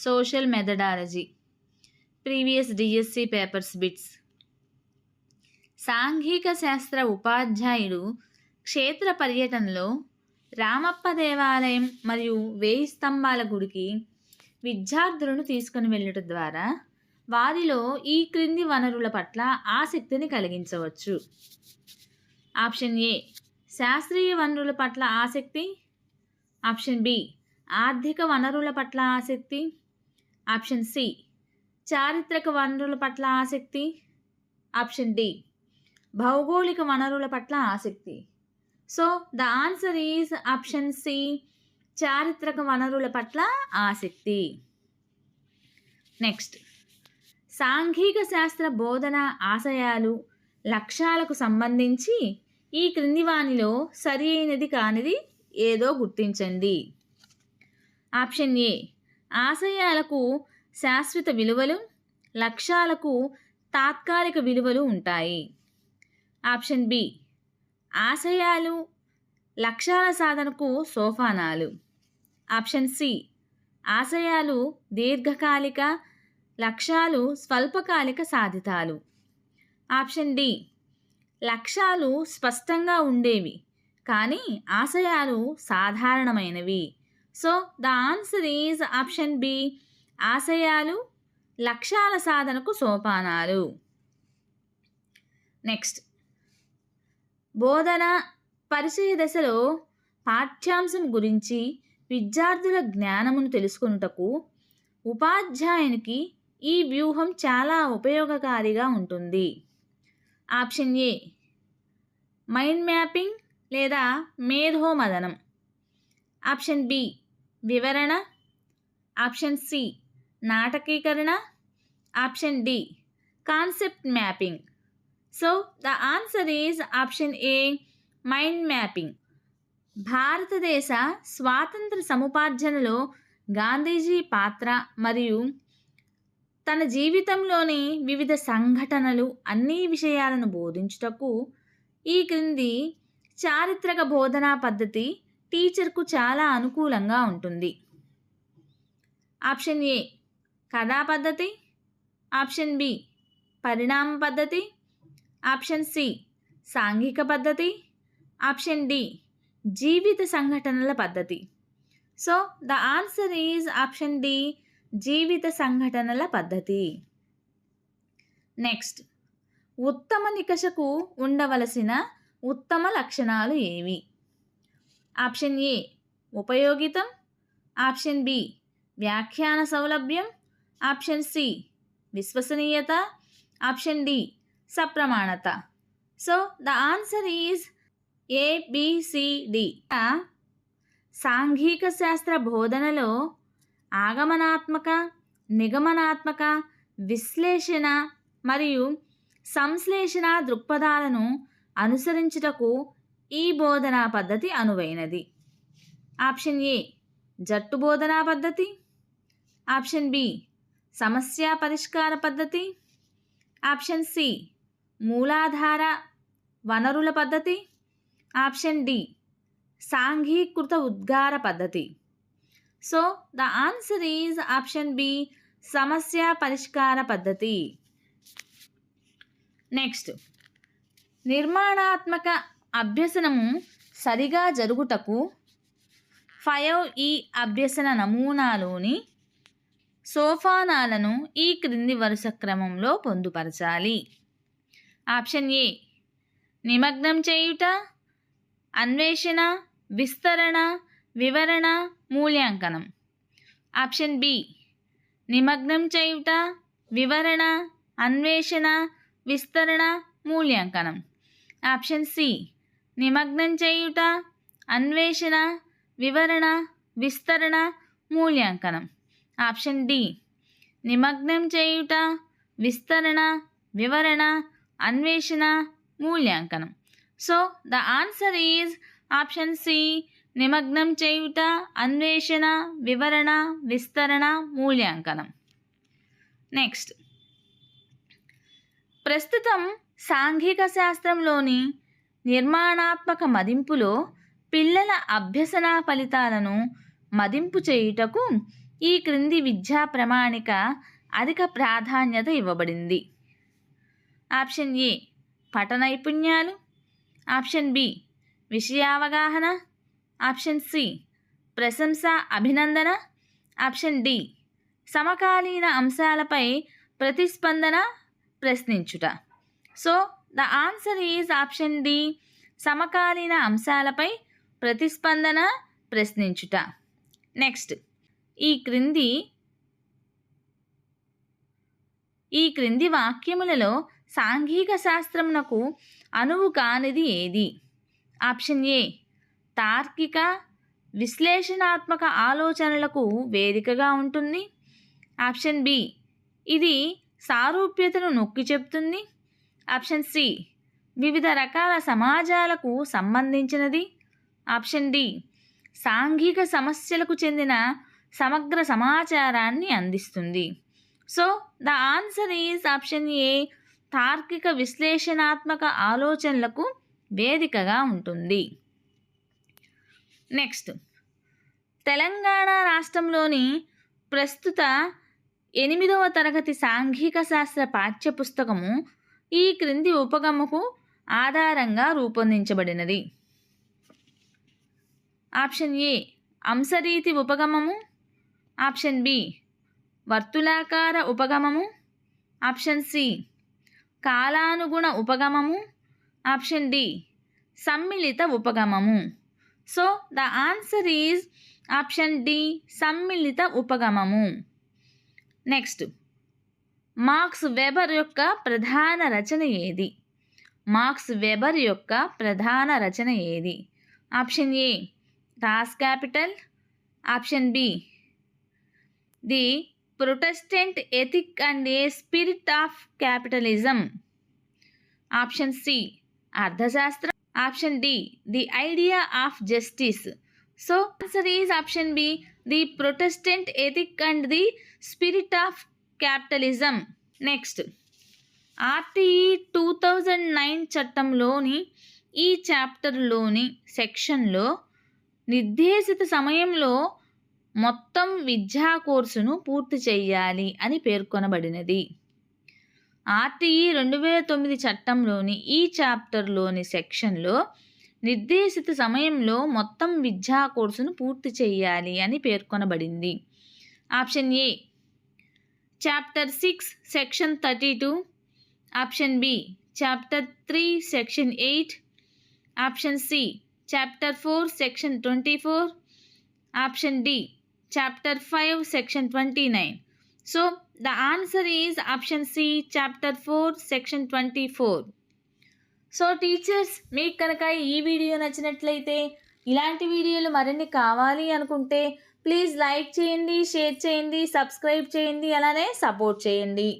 Social methodology previous DSC papers bits. సాంఘిక శాస్త్ర ఉపాధ్యాయుడు క్షేత్ర పర్యటనలో రామప్ప దేవాలయం మరియు వేయి స్తంభాల గుడికి విద్యార్థులను తీసుకుని వెళ్ళటం ద్వారా వారిలో ఈ క్రింది వనరుల పట్ల ఆసక్తిని కలిగించవచ్చు. ఆప్షన్ ఏ శాస్త్రీయ వనరుల పట్ల ఆసక్తి. ఆప్షన్ బి ఆర్థిక వనరుల పట్ల ఆసక్తి. Option C. చారిత్రక వనరుల పట్ల ఆసక్తి? Option D. భౌగోళిక వనరుల పట్ల ఆసక్తి. So the answer is option C. చారిత్రక వనరుల పట్ల ఆసక్తి. నెక్స్ట్. సాంఘిక శాస్త్ర బోధన ఆశయాలు లక్ష్యాలకు సంబంధించి ఈ క్రింది వానిలో సరి అయినది కానిది ఏదో గుర్తించండి. Option A. ఆశయాలకు శాశ్వత విలువలు లక్ష్యాలకు తాత్కాలిక విలువలు ఉంటాయి. ఆప్షన్ బి ఆశయాలు లక్ష్యాల సాధనకు సోపానాలు. ఆప్షన్ సి ఆశయాలు దీర్ఘకాలిక లక్ష్యాలు స్వల్పకాలిక సాధితాలు. ఆప్షన్ డి లక్ష్యాలు స్పష్టంగా ఉండేవి కానీ ఆశయాలు సాధారణమైనవి. So the answer is option B ఆశయాలు లక్ష్యాల సాధనకు సోపానాలు. నెక్స్ట్ బోధన పరిచయ దశలో పాఠ్యాంశం గురించి విద్యార్థుల జ్ఞానమును తెలుసుకొనుటకు ఉపాధ్యాయునికి ఈ వ్యూహం చాలా ఉపయోగకారిగా ఉంటుంది. ఆప్షన్ ఏ మైండ్ మ్యాపింగ్ లేదా మేధోమదనం. ఆప్షన్ బి వివరణ. Option C. నాటకీకరణ. Option D. Concept mapping. So the answer is option A. Mind mapping. భారతదేశ స్వాతంత్ర సముపార్జనలో గాంధీజీ పాత్ర మరియు తన జీవితంలోని వివిధ సంఘటనలు అన్ని విషయాలను బోధించుటకు ఈ క్రింది చారిత్రక బోధనా పద్ధతి టీచర్కు చాలా అనుకూలంగా ఉంటుంది. ఆప్షన్ ఏ కథా పద్ధతి. ఆప్షన్ బి పరిణామ పద్ధతి. ఆప్షన్ సి సాంఘిక పద్ధతి. ఆప్షన్ డి జీవిత సంఘటనల పద్ధతి. So the answer is option D జీవిత సంఘటనల పద్ధతి. నెక్స్ట్ ఉత్తమ నికషకు ఉండవలసిన ఉత్తమ లక్షణాలు ఏవి? ఆప్షన్ ఏ ఉపయోగితం. ఆప్షన్ బి వ్యాఖ్యాన సౌలభ్యం. ఆప్షన్ సి విశ్వసనీయత. Option D సప్రమాణత. So the answer is A B C D సాంఘిక శాస్త్ర బోధనలో ఆగమనాత్మక నిగమనాత్మక విశ్లేషణ మరియు సంశ్లేషణ దృక్పథాలను అనుసరించుటకు ఈ బోధనా పద్ధతి అనువైనది. ఆప్షన్ ఏ జట్టు బోధనా పద్ధతి. ఆప్షన్ బి సమస్య పరిష్కార పద్ధతి. ఆప్షన్ సి మూలాధార వనరుల పద్ధతి. ఆప్షన్ డి సాంఘీకృత ఉద్గార పద్ధతి. So the answer is option B సమస్య పరిష్కార పద్ధతి. నెక్స్ట్ నిర్మాణాత్మక అభ్యసనము సరిగా జరుగుటకు ఫైవ్ ఈ అభ్యసన నమూనాలోని సోపానాలను ఈ క్రింది వరుస క్రమంలో పొందుపరచాలి. ఆప్షన్ ఏ నిమగ్నం చేయుట అన్వేషణ విస్తరణ వివరణ మూల్యాంకనం. ఆప్షన్ బి నిమగ్నం చేయుట వివరణ అన్వేషణ విస్తరణ మూల్యాంకనం. ఆప్షన్ సి నిమగ్నం చేయుట అన్వేషణ వివరణ విస్తరణ మూల్యాంకనం. Option D. నిమగ్నం చేయుట విస్తరణ వివరణ అన్వేషణ మూల్యాంకనం. So the answer is option C. నిమగ్నం చేయుట అన్వేషణ వివరణ విస్తరణ మూల్యాంకనం. నెక్స్ట్. ప్రస్తుతం సాంఘిక శాస్త్రంలోని నిర్మాణాత్మక మదింపులో పిల్లల అభ్యసన ఫలితాలను మదింపు చేయుటకు ఈ క్రింది విద్యా ప్రమాణిక అధిక ప్రాధాన్యత ఇవ్వబడింది. ఆప్షన్ ఏ పఠ నైపుణ్యాలు ఆప్షన్ బి విషయావగాహన. ఆప్షన్ సి ప్రశంస అభినందన. ఆప్షన్ డి సమకాలీన అంశాలపై ప్రతిస్పందన ప్రశ్నించుట. So the answer is option D సమకాలీన అంశాలపై ప్రతిస్పందన ప్రశ్నించుట. నెక్స్ట్ ఈ క్రింది ఈ క్రింది వాక్యములలో సాంఘిక శాస్త్రమునకు అనువు కానిది ఏది? ఆప్షన్ ఏ తార్కిక విశ్లేషణాత్మక ఆలోచనలకు వేదికగా ఉంటుంది. ఆప్షన్ బి ఇది సారూప్యతను నొక్కి చెప్తుంది. ఆప్షన్ సి వివిధ రకాల సమాజాలకు సంబంధించినది. ఆప్షన్ డి సాంఘిక సమస్యలకు చెందిన సమగ్ర సమాచారాన్ని అందిస్తుంది. So the answer is option A తార్కిక విశ్లేషణాత్మక ఆలోచనలకు వేదికగా ఉంటుంది. నెక్స్ట్ తెలంగాణ రాష్ట్రంలోని ప్రస్తుత ఎనిమిదవ తరగతి సాంఘిక శాస్త్ర పాఠ్యపుస్తకము ఈ క్రింది ఉపగమకు ఆధారంగా రూపొందించబడినది. ఆప్షన్ ఏ అంశరీతి ఉపగమము. ఆప్షన్ బి వర్తులాకార ఉపగమము. ఆప్షన్ సి కాలానుగుణ ఉపగమము. ఆప్షన్ డి సమ్మిళిత ఉపగమము. So the answer is option D సమ్మిళిత ఉపగమము. నెక్స్ట్. మార్క్స్ వెబర్ యొక్క ప్రధాన రచన ఏది? మార్క్స్ వెబర్ యొక్క ప్రధాన రచన ఏది? Option A Das Kapital. Option B the Protestant ethic and a spirit of capitalism. Option C Arthashastra. Option D the idea of justice. So answer is option B the Protestant ethic and the spirit of capitalism. Next. RTE two thousand nine చట్టంలోని ఈ చాప్టర్లోని సెక్షన్లో నిర్దేశిత సమయంలో మొత్తం విద్యా కోర్సును పూర్తి చేయాలి అని పేర్కొనబడినది. ఆర్టీఈ రెండు వేల తొమ్మిది చట్టంలోని ఈ చాప్టర్లోని సెక్షన్లో నిర్దేశిత సమయంలో మొత్తం విద్యా కోర్సును పూర్తి చేయాలి అని పేర్కొనబడింది. Option A. Chapter six section thirty two option B chapter three section eight option C chapter four section twenty four option D chapter five section twenty nine so the answer is option C chapter four section twenty four so teachers మీకు కనుక ఈ video నచ్చినట్లయితే ఇలాంటి వీడియోలు మరిన్ని కావాలి అనుకుంటే please like చేయండి షేర్ చేయండి సబ్స్క్రైబ్ చేయండి అలానే సపోర్ట్ చేయండి.